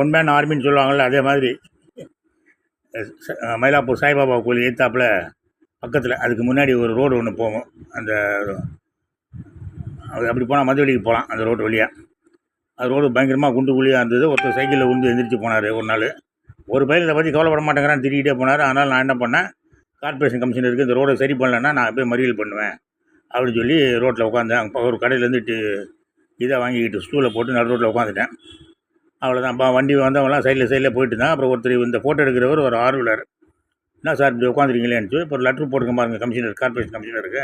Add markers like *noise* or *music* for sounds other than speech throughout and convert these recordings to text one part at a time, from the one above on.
One man ஆர்மின்னு சொல்லுவாங்கள்ல அதே மாதிரி மயிலாப்பூர் சாய்பாபா கோயில் ஏத்தாப்பில் பக்கத்தில் அதுக்கு முன்னாடி ஒரு ரோடு ஒன்று போகும். அந்த அது அப்படி போனால் மதுவெளிக்கு போகலாம் அந்த ரோடு வழியாக அது ரோடு பயங்கரமாக குண்டு குழியாக இருந்தது. ஒருத்தர் சைக்கிளில் உண்டு எந்திரிச்சு போனார் ஒரு நாள். ஒரு பையன் இதை பற்றி கவலைப்பட மாட்டேங்கிறான்னு திருக்கிட்டே போனார். அதனால் நான் என்ன பண்ணேன் கார்ப்பரேஷன் கமிஷன் இருக்குது இந்த ரோடை சரி பண்ணலைன்னா நான் போய் மறியல் பண்ணுவேன் அப்படின்னு சொல்லி ரோட்டில் உட்காந்தேன் அங்கே ஒரு கடையிலேருந்து இதை வாங்கிக்கிட்டு ஸ்டூலை போட்டு நடு ரோட்டில் உட்காந்துட்டேன். அவ்வளோதான் அப்போ வண்டி வந்தவங்களாம் சைடில் சைடில் போயிட்டு தான் அப்புறம் ஒருத்தர் இந்த ஃபோட்டோ எடுக்கிறவர் ஒரு ஆர்வலர். என்ன சார் இப்படி உட்காந்துருக்கீங்களேன்னு சொல்லி இப்போ ஒரு லெட்ரு போட்டுக்க பாருங்க கமிஷனர் கார்பரேஷன் கமிஷனருக்கு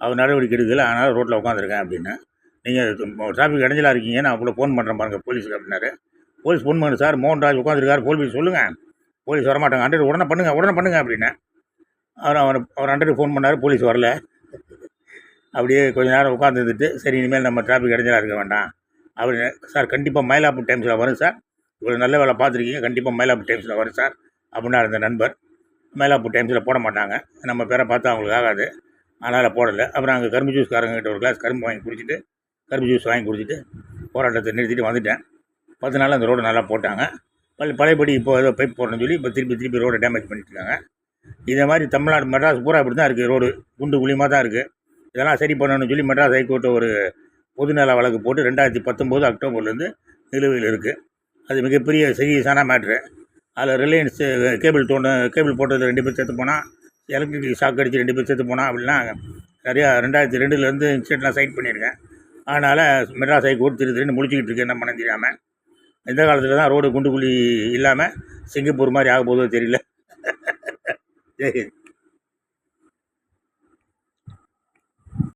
அவர் நடவடிக்கை எடுக்கல அதனால் ரோட்டில் உட்காந்துருக்கேன் அப்படின்னு. நீங்கள் டிராஃபிக் இடைஞ்சலாக இருக்கீங்க நான் அவ்வளோ ஃபோன் பண்ணுறேன் பாருங்கள் போலீஸுக்கு அப்படின்னாரு. போலீஸ் ஃபோன் பண்ணு சார் மோகன்ராஜ் உட்காந்துருக்காரு போலீஸ் சொல்லுங்கள் போலீஸ் வரமாட்டாங்க. ஹண்ட்ரட் உடனே பண்ணுங்கள் உடனே பண்ணுங்கள் அப்படின்னு. அவர் அவர் அவர் ஹண்ட்ரட் ஃபோன் பண்ணார் போலீஸ் வரல. அப்படியே கொஞ்ச நேரம் உட்காந்துருந்துட்டு சரி இனிமேல் நம்ம டிராஃபிக் இடைஞ்சலாக இருக்க வேண்டாம். அப்படி சார் கண்டிப்பாக மயிலாப்பூர் டைம்ஸில் வரும் சார். இவ்வளோ நல்ல வேலை பார்த்துருக்கீங்க. கண்டிப்பாக மயிலாப்பூர் டைம்ஸில் வரும் சார். அப்படின்னா இருந்த நண்பர். மயிலாப்பூர் டைம்ஸில் போட மாட்டாங்க. நம்ம பேரை பார்த்தா அவங்களுக்கு ஆகாது. அதனால் போடலை. அப்புறம் அங்கே கரும்பு ஜூஸ்காரங்கிட்ட ஒரு கிளாஸ் கரும்பு வாங்கி குடிச்சிட்டு கரும்பு ஜூஸ் வாங்கி குடிச்சிட்டு போராட்டத்தை நிறுத்திட்டு வந்துட்டேன். பத்து நாள் அந்த ரோடு நல்லா போட்டாங்க. பழைய பழையபடி இப்போ ஏதோ பைப் போடணும்னு சொல்லி இப்போ திருப்பி திருப்பி ரோடை டேமேஜ் பண்ணிட்டுருக்காங்க இதே மாதிரி தமிழ்நாடு மெட்ராஸ் பூரா இப்படி தான் இருக்குது ரோடு குண்டு குழியமாக தான் இருக்குது இதெல்லாம் சரி பண்ணணும்னு சொல்லி மெட்ராஸ் ஹைகோர்ட்டு ஒரு பொதுநல வழக்கு போட்டு ரெண்டாயிரத்தி பத்தொம்போது அக்டோபர்லேருந்து நிலுவையில் இருக்குது அது மிகப்பெரிய சீரியஸான மேட்ரு. அதில் ரிலையன்ஸ் கேபிள் தோணு கேபிள் போட்டது ரெண்டு பேர் செத்து போனால் எலக்ட்ரிக் ஷாக் அடித்து ரெண்டு பேர் செத்து போனால் அப்படின்னா நிறையா ரெண்டாயிரத்தி ரெண்டுலேருந்து இன்சிடென்ட்லாம் சைட் பண்ணியிருக்கேன். அதனால் மெட்ராஸ் ஹைகோர்ட் திரு திருன்னு முடிச்சுக்கிட்டு இருக்கு என்ன பண்ண தெரியாமல் இந்த காலத்தில் தான் ரோடு குண்டு குழி இல்லாமல் சிங்கப்பூர் மாதிரி ஆக போதோ தெரியல. *laughs* சரி